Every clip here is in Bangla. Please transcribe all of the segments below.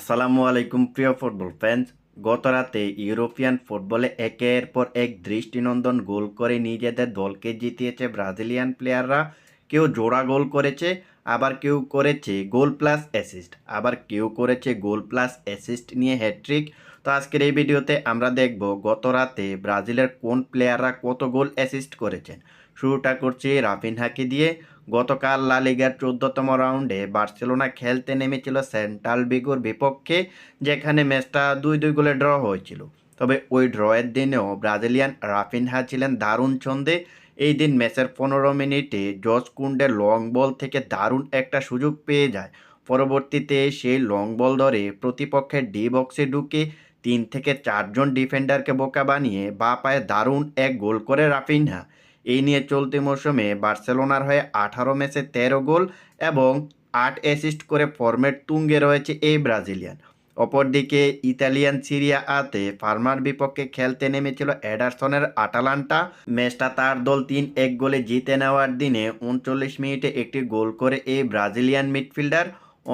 আসসালামু আলাইকুম, প্রিয় ফুটবল ফ্যান্স গত রাতে ইউরোপিয়ান ফুটবলে একের পর এক দৃষ্টিনন্দন গোল করে নিজেদের দলকে জিতিয়েছে ব্রাজিলিয়ান প্লেয়াররা কেউ জোড়া গোল করেছে, আবার কেউ করেছে গোল প্লাস অ্যাসিস্ট আবার কেউ করেছে গোল প্লাস অ্যাসিস্ট নিয়ে হ্যাট্রিক তো আজকের এই ভিডিওতে আমরা দেখব গত রাতে ব্রাজিলের কোন প্লেয়াররা কত গোল অ্যাসিস্ট করেছেন। শুরুটা করছি রাফিনহাকে দিয়ে। গতকাল লা লিগার চোদ্দতম রাউন্ডে বার্সেলোনা খেলতে নেমেছিল সেন্ট্রাল বিগোর বিপক্ষে, যেখানে ম্যাচটা দুই দুই গোলে ড্র হয়েছিল। তবে ওই ড্রয়ের দিনেও ব্রাজিলিয়ান রাফিনহা ছিলেন দারুণ ছন্দে। এই দিন ম্যাচের পনেরো মিনিটে জর্জ কুন্ডে লং বল থেকে দারুণ একটা সুযোগ পেয়ে যায়। পরবর্তীতে সেই লং বল ধরে প্রতিপক্ষের ডি বক্সে ঢুকে তিন থেকে চারজন ডিফেন্ডারকে বোকা বানিয়ে বা পায়ে দারুণ এক গোল করে রাফিনহা। এই নিয়ে চলতি মৌসুমে বার্সেলোনার হয়ে আঠারো ম্যাচে তেরো গোল এবং আট অ্যাসিস্ট করে ফরম্যাট তুঙ্গে রয়েছে এই ব্রাজিলিয়ান। অপরদিকে ইতালিয়ান সিরিয়া আতে ফার্মার বিপক্ষে খেলতে নেমেছিল অ্যাডারসনের আটালান্টা। ম্যাচটা তার দল তিন এক গোলে জিতে নেওয়ার দিনে উনচল্লিশ মিনিটে একটি গোল করে এই ব্রাজিলিয়ান মিডফিল্ডার।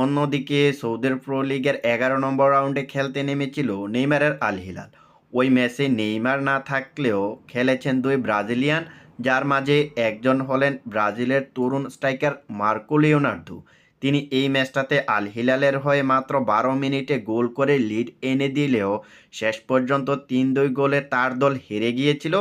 অন্যদিকে সৌদের প্রো লিগের এগারো নম্বর রাউন্ডে খেলতে নেমেছিল নেইমারের আল হিলাল। ওই ম্যাচে নেইমার না থাকলেও খেলেছেন দুই ব্রাজিলিয়ান যার মাঝে একজন হলেন ব্রাজিলের তরুণ স্ট্রাইকার মার্কো লিওনার্দো। তিনি এই ম্যাচটাতে আল হিলালের হয়ে মাত্র বারো মিনিটে গোল করে লিড এনে দিলেও শেষ পর্যন্ত তিন দুই গোলে তার দল হেরে গিয়েছিল।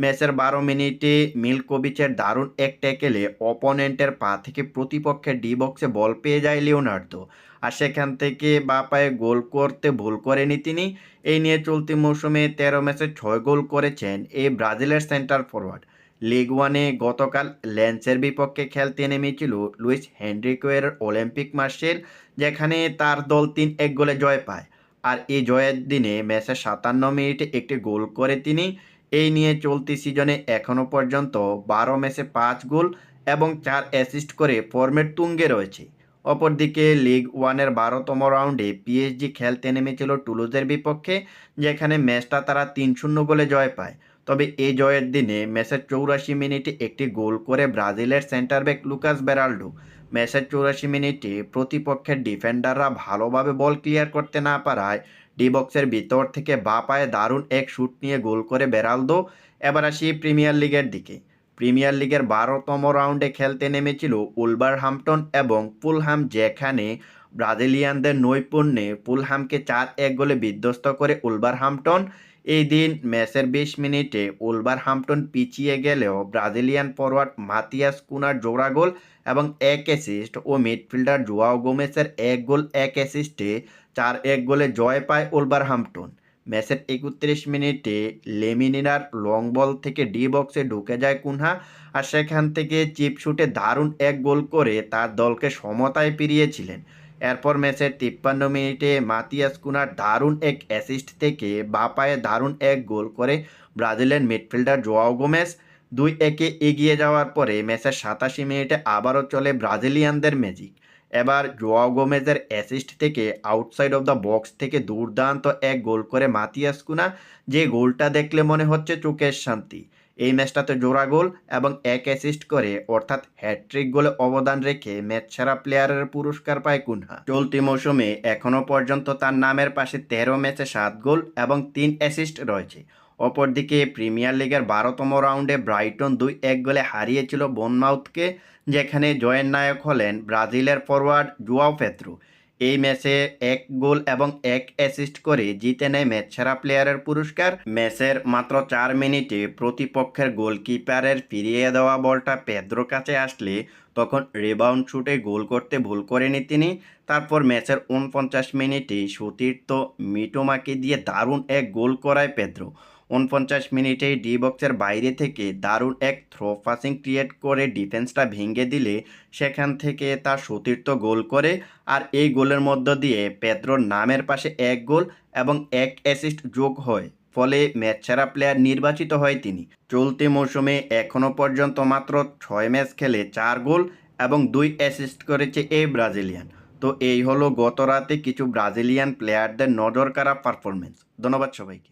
ম্যাচের বারো মিনিটে মিলকোভিচের দারুণ এক ট্যাকেলে অপোনেন্টের পা থেকে প্রতিপক্ষের ডি বক্সে বল পেয়ে যায় লিওনার্দো। আর সেখান থেকে বা পায়ে গোল করতে ভুল করেনি তিনি। এই নিয়ে চলতি মৌসুমে তেরো ম্যাচে ছয় গোল করেছেন এই ব্রাজিলের সেন্টার ফরওয়ার্ড। লিগ ওয়ানে গতকাল ল্যান্সের বিপক্ষে খেলতে নেমেছিল লুইস হেনরিকোয়ের অলিম্পিক মার্শেল, যেখানে তার দল তিন এক গোলে জয় পায়। আর এই জয়ের দিনে ম্যাচের সাতান্ন মিনিটে একটি গোল করে তিনি। এই নিয়ে চলতি সিজনে এখনও পর্যন্ত বারো ম্যাচে পাঁচ গোল এবং চার অ্যাসিস্ট করে ফর্মেট তুঙ্গে রয়েছে। অপরদিকে লিগ ওয়ানের বারোতম রাউন্ডে পিএসজি খেলতে নেমেছিল টুলুজের বিপক্ষে, যেখানে ম্যাচটা তারা তিন শূন্য গোলে জয় পায়। তবে এই জয়ের দিনে ম্যাচের চৌরাশি মিনিটে একটি গোল করে ব্রাজিলের সেন্টার ব্যাক লুকাস বেরাল্ডো। ম্যাচের চৌরাশি মিনিটে প্রতিপক্ষের ডিফেন্ডাররা ভালোভাবে বল ক্লিয়ার করতে না পারায় ডি বক্সের ভিতর থেকে বা পায়ে দারুণ এক শুট নিয়ে গোল করে বেরালদো এবার আসি প্রিমিয়ার লিগের দিকে। প্রিমিয়ার লিগের বারোতম রাউন্ডে খেলতে নেমেছিল উলবার হামটন এবং পুলহাম যেখানে ব্রাজিলিয়ানদের নৈপুণ্যে পুলহামকে চার এক গোলে বিধ্বস্ত করে উলবার হামটন এই দিন ম্যাচের বিশ মিনিটে উলবার হামটন পিছিয়ে গেলেও ব্রাজিলিয়ান ফরওয়ার্ড মাতিয়াস কুনার জোড়া গোল এবং এক অ্যাসিস্ট ও মিডফিল্ডার জোয়াও গোমেসের এক গোল, এক অ্যাসিস্টে চার এক গোলে জয় পায় উলবার হামটন ম্যাচের একত্রিশ মিনিটে লেমিনিনার লং বল থেকে ডি বক্সে ঢুকে যায় কুনহা আর সেখান থেকে চিপ শুটে দারুণ এক গোল করে তার দলকে সমতায় ফিরিয়েছিলেন। এরপর ম্যাচের তিপ্পান্ন মিনিটে মাতিয়াস কুনার দারুণ এক অ্যাসিস্ট থেকে বা পায়ে দারুণ এক গোল করে ব্রাজিলের মিডফিল্ডার জোয়াও গোমেস দুই একে এগিয়ে যাওয়ার পরে ম্যাচের সাতাশি মিনিটে আবারও চলে ব্রাজিলিয়ানদের ম্যাজিক এবার জোয়াও গোমেজের অ্যাসিস্ট থেকে আউটসাইড অফ দ্য বক্স থেকে দুর্দান্ত এক গোল করে মাতিয়াস কুনা, যে গোলটা দেখলে মনে হচ্ছে চোখের শান্তি। এই ম্যাচটাতে জোড়া গোল এবং এক অ্যাসিস্ট করে, অর্থাৎ হ্যাট্রিক গোলে অবদান রেখে ম্যাচ সেরা প্লেয়ারের পুরস্কার পায় কুনহা। চলতি মৌসুমে এখনও পর্যন্ত তার নামের পাশে তেরো ম্যাচে সাত গোল এবং তিন অ্যাসিস্ট রয়েছে। অপরদিকে প্রিমিয়ার লিগের বারোতম রাউন্ডে ব্রাইটন দুই এক গোলে হারিয়েছিল বনমাউথকে, যেখানে জয়ের নায়ক হলেন ব্রাজিলের ফরওয়ার্ড জুয়াও পেত্রো। এই ম্যাচে এক গোল এবং এক অ্যাসিস্ট করে জিতে নেয় ম্যাচ সেরা প্লেয়ারের পুরস্কার। ম্যাচের মাত্র চার মিনিটে প্রতিপক্ষের গোলকিপারের ফিরিয়ে দেওয়া বলটা পেদ্রো কাছে আসলে তখন রিবাউন্ড শুটে গোল করতে ভুল করেনি তিনি। তারপর ম্যাচের উনপঞ্চাশ মিনিটে সতীর্থ মিটোমাকে দিয়ে দারুণ এক গোল করায় পেদ্রো। উনপঞ্চাশ মিনিটে ডি বক্সের বাইরে থেকে দারুণ এক থ্রো পাসিং ক্রিয়েট করে ডিফেন্সটা ভেঙে দিলে সেখান থেকে তার সতীর্থ গোল করে আর এই গোলের মধ্য দিয়ে পেদ্রোর নামের পাশে এক গোল এবং এক অ্যাসিস্ট যোগ হয়। ফলে ম্যাচ সেরা প্লেয়ার নির্বাচিত হয় তিনি। চলতি মৌসুমে এখনও পর্যন্ত মাত্র ছয় ম্যাচ খেলে চার গোল এবং দুই অ্যাসিস্ট করেছে এই ব্রাজিলিয়ান। তো এই হলো গত রাতে কিছু ব্রাজিলিয়ান প্লেয়ারদের নজর কাড়া পারফরমেন্স ধন্যবাদ সবাইকে।